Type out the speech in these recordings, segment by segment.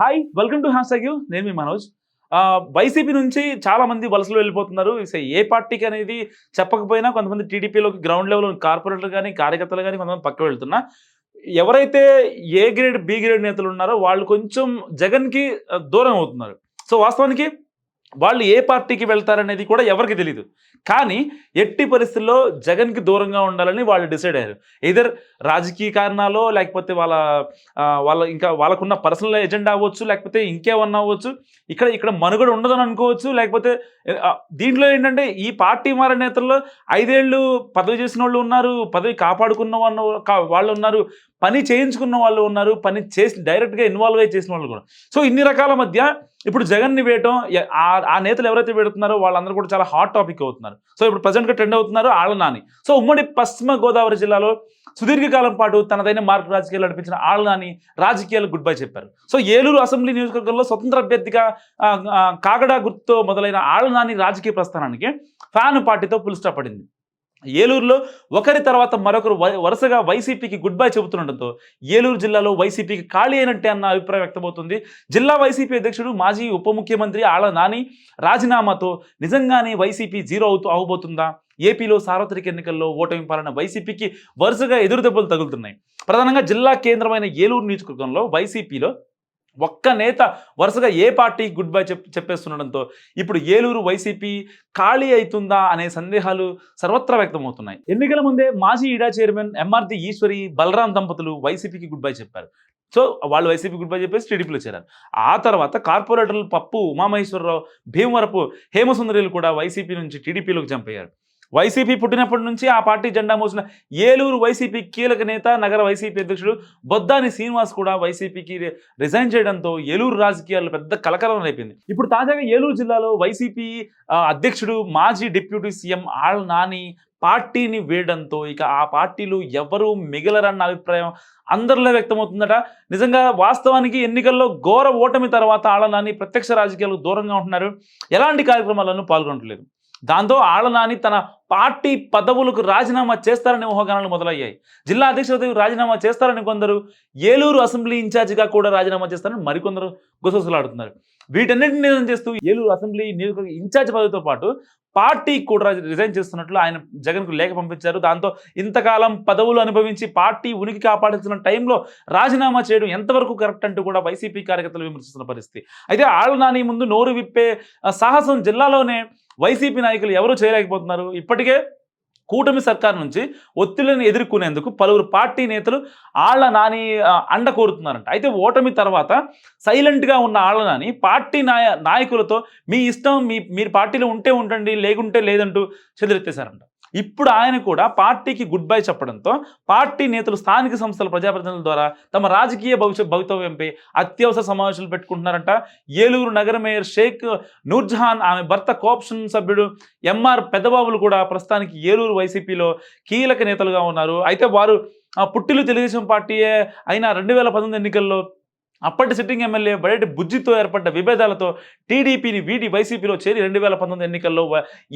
Hi welcome to hash you నేను మీ Manoj. YCP నుంచి చాలా మంది వలసలు వెళ్ళిపోతున్నారు. ఏ పార్టీకి అనేది చెప్పకపోయినా కొంతమంది టీడీపీలోకి గ్రౌండ్ లెవెల్ కార్పొరేటర్లు కానీ కార్యకర్తలు కానీ కొంతమంది పక్క వెళ్తున్నా. ఎవరైతే ఏ గ్రేడ్ బి గ్రేడ్ నేతలు ఉన్నారో వాళ్ళు కొంచెం జగన్కి దూరం అవుతున్నారు. సో వాస్తవానికి వాళ్ళు ఏ పార్టీకి వెళ్తారనేది కూడా ఎవరికి తెలియదు కానీ ఎట్టి పరిస్థితుల్లో జగన్కి దూరంగా ఉండాలని వాళ్ళు డిసైడ్ అయ్యారు. ఇదర్ రాజకీయ కారణాలో లేకపోతే వాళ్ళ వాళ్ళ ఇంకా వాళ్ళకున్న పర్సనల్ ఎజెండా అవ్వచ్చు లేకపోతే ఇంకేమన్నా అవ్వచ్చు ఇక్కడ ఇక్కడ మనుగడ ఉండదని అనుకోవచ్చు లేకపోతే దీంట్లో ఏంటంటే ఈ పార్టీ మారే నేతల్లో ఐదేళ్ళు పదవి చేసిన వాళ్ళు ఉన్నారు పదవి కాపాడుకున్న వాళ్ళు వాళ్ళు ఉన్నారు పని చేయించుకున్న వాళ్ళు ఉన్నారు పని చేసి డైరెక్ట్గా ఇన్వాల్వ్ అయ్యి చేసిన వాళ్ళు కూడా. సో ఇన్ని రకాల మధ్య ఇప్పుడు జగన్ని వేయటం ఆ- నేతలు ఎవరైతే పెడుతున్నారో వాళ్ళందరూ కూడా చాలా హాట్ టాపిక్ అవుతున్నారు. సో ఇప్పుడు ప్రజెంట్గా ట్రెండ్ అవుతున్నారు ఆళ్ళ నాని. సో ఉమ్మడి పశ్చిమ గోదావరి జిల్లాలో సుదీర్ఘకాలం పాటు తనదైన మార్పు రాజకీయాలు నడిపించిన ఆళ్ళ నాని రాజకీయాలు గుడ్ బై చెప్పారు. సో ఏలూరు అసెంబ్లీ నియోజకవర్గంలో స్వతంత్ర అభ్యర్థిగా కాగడా గుర్తుతో మొదలైన ఆళ్ళ నాని రాజకీయ ప్రస్థానానికి ఫ్యాన్ పార్టీతో పుల్ పడింది. ఏలూరులో ఒకరి తర్వాత మరొకరు వరుసగా వైసీపీకి గుడ్ బై చెబుతుండటంతో ఏలూరు జిల్లాలో వైసీపీకి ఖాళీ అయినట్టే అన్న అభిప్రాయం వ్యక్తమవుతుంది. జిల్లా వైసీపీ అధ్యక్షుడు మాజీ ఉప ముఖ్యమంత్రి ఆళ్ళ నాని రాజీనామాతో నిజంగానే వైసీపీ జీరో అవుతూ అవబోతుందా ఏపీలో సార్వత్రిక ఎన్నికల్లో ఓటమి పాలన వైసీపీకి వరుసగా ఎదురుదెబ్బలు తగులుతున్నాయి. ప్రధానంగా జిల్లా కేంద్రమైన ఏలూరు నియోజకవర్గంలో వైసీపీలో ఒక్క నేత వరుసగా ఏ పార్టీ గుడ్ బై చెప్ చెప్పేస్తుండడంతో ఇప్పుడు ఏలూరు వైసీపీ ఖాళీ అవుతుందా అనే సందేహాలు సర్వత్రా వ్యక్తమవుతున్నాయి. ఎన్నికల ముందే మాజీ ఈడా చైర్మన్ ఎంఆర్ది ఈశ్వరి బలరాం దంపతులు వైసీపీకి గుడ్ బై చెప్పారు. సో వాళ్ళు వైసీపీ గుడ్ బై చెప్పేసి టీడీపీలో చేరారు. ఆ తర్వాత కార్పొరేటర్లు పప్పు ఉమామహేశ్వరరావు భీమవరపు హేమసుందరిలు కూడా వైసీపీ నుంచి టీడీపీలోకి చంపయ్యారు వైసీపీ పుట్టినప్పటి నుంచి ఆ పార్టీ జెండా మోసిన ఏలూరు వైసీపీ కీలక నేత నగర వైసీపీ అధ్యక్షుడు బొద్దాని శ్రీనివాస్ కూడా వైసీపీకి రిజైన్ చేయడంతో ఏలూరు రాజకీయాల్లో పెద్ద కలకలం రేపింది. ఇప్పుడు తాజాగా ఏలూరు జిల్లాలో వైసీపీ అధ్యక్షుడు మాజీ డిప్యూటీ సీఎం ఆళ్ళ నాని పార్టీని వేయడంతో ఇక ఆ పార్టీలు ఎవరు మిగలరన్న అభిప్రాయం అందరిలో వ్యక్తమవుతుందట. నిజంగా వాస్తవానికి ఎన్నికల్లో ఘోర ఓటమి తర్వాత ఆళ్ళ నాని ప్రత్యక్ష రాజకీయాలకు దూరంగా ఉంటున్నారు. ఎలాంటి కార్యక్రమాలను పాల్గొనట్లేదు. దాంతో ఆళ్ళనాని తన పార్టీ పదవులకు రాజీనామా చేస్తారనే ఊహాగానాలు మొదలయ్యాయి. జిల్లా అధ్యక్షులకు రాజీనామా చేస్తారని కొందరు ఏలూరు అసెంబ్లీ ఇన్ఛార్జిగా కూడా రాజీనామా చేస్తారని మరికొందరు గుసగుసలాడుతున్నారు. వీటన్నిటిని నిజం చేస్తూ ఏలూరు అసెంబ్లీ నియోజకవర్గ ఇన్ఛార్జ్ పదవితో పాటు పార్టీ కూడా రిజైన్ చేస్తున్నట్లు ఆయన జగన్కు లేఖ పంపించారు. దాంతో ఇంతకాలం పదవులు అనుభవించి పార్టీ ఉనికి కాపాడుతున్న టైంలో రాజీనామా చేయడం ఎంతవరకు కరెక్ట్ అంటూ కూడా వైసీపీ కార్యకర్తలు విమర్శిస్తున్న పరిస్థితి. అయితే ఆళ్ళ నాని ముందు నోరు విప్పే సాహసం జిల్లాలోనే వైసీపీ నాయకులు ఎవరూ చేయలేకపోతున్నారు. ఇప్పటికే కూటమి సర్కార్ నుంచి ఒత్తిడిని ఎదుర్కొనేందుకు పలువురు పార్టీ నేతలు ఆళ్ళ నాని అండ కోరుతున్నారంట. అయితే ఓటమి తర్వాత సైలెంట్గా ఉన్న ఆళ్ళ నాని పార్టీ నాయ నాయకులతో మీ ఇష్టం మీ మీరు పార్టీలో ఉంటే ఉండండి లేకుంటే లేదంటూ చెదిరెత్తేశారంట. ఇప్పుడు ఆయన కూడా పార్టీకి గుడ్ బై చెప్పడంతో పార్టీ నేతలు స్థానిక సంస్థల ప్రజాప్రతినిధుల ద్వారా తమ రాజకీయ భవిష్యత్ భవితవ్యంపై అత్యవసర సమావేశాలు పెట్టుకుంటున్నారంట. ఏలూరు నగర మేయర్ షేక్ నూర్జహాన్ ఆమె భర్త కోఆప్షన్ సభ్యుడు ఎంఆర్ పెద్దబాబులు కూడా ప్రస్తుతానికి ఏలూరు వైసీపీలో కీలక నేతలుగా ఉన్నారు. అయితే వారు ఆ, పుట్టిలు తెలుగుదేశం పార్టీయే అయినా రెండు వేల పంతొమ్మిది ఎన్నికల్లో అప్పటి సిట్టింగ్ ఎమ్మెల్యే బడేటి బుజ్జితో ఏర్పడ్డ విభేదాలతో టీడీపీని వీడి వైసీపీలో చేరి రెండు వేల పంతొమ్మిది ఎన్నికల్లో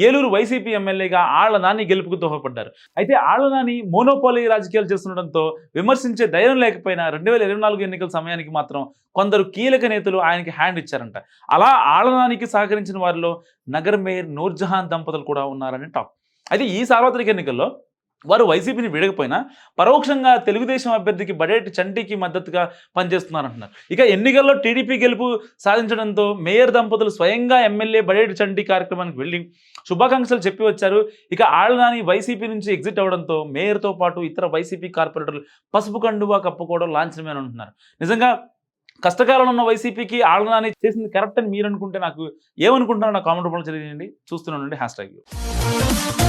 ఏలూరు వైసీపీ ఎమ్మెల్యేగా ఆళ్ళ నాని గెలుపుకు దోహపడ్డారు అయితే ఆళ్ళ నాని మోనోపాలీ రాజకీయాలు చేస్తుండడంతో విమర్శించే ధైర్యం లేకపోయినా రెండు వేల ఇరవై నాలుగు ఎన్నికల సమయానికి మాత్రం కొందరు కీలక నేతలు ఆయనకి హ్యాండ్ ఇచ్చారంట. అలా ఆళ్ళనానికి సహకరించిన వారిలో నగర్ మేయర్ నూర్జహాన్ దంపతులు కూడా ఉన్నారని టాప్ అయితే ఈ సార్వత్రిక ఎన్నికల్లో వారు వైసీపీని వీడకపోయినా పరోక్షంగా తెలుగుదేశం అభ్యర్థికి బడేటి చంటికి మద్దతుగా పనిచేస్తున్నారంటున్నారు. ఇక ఎన్నికల్లో టీడీపీ గెలుపు సాధించడంతో మేయర్ దంపతులు స్వయంగా ఎమ్మెల్యే బడేటి చంటి కార్యక్రమానికి వెళ్ళి శుభాకాంక్షలు చెప్పి వచ్చారు. ఇక ఆళ్ళనాని వైసీపీ నుంచి ఎగ్జిట్ అవడంతో మేయర్తో పాటు ఇతర వైసీపీ కార్పొరేటర్లు పసుపు కండువా కప్పుకోవడం లాంఛనమే అని అంటున్నారు నిజంగా కష్టకాలంలో ఉన్న వైసీపీకి ఆళ్ళనాని చేసింది కరెక్ట్ అని మీరు అనుకుంటే నాకు ఏమనుకుంటున్నారో నా కామెంట్ రూపంలో తెలియజేయండి. చూస్తున్నానండి హ్యాష్ ట్యాగ్.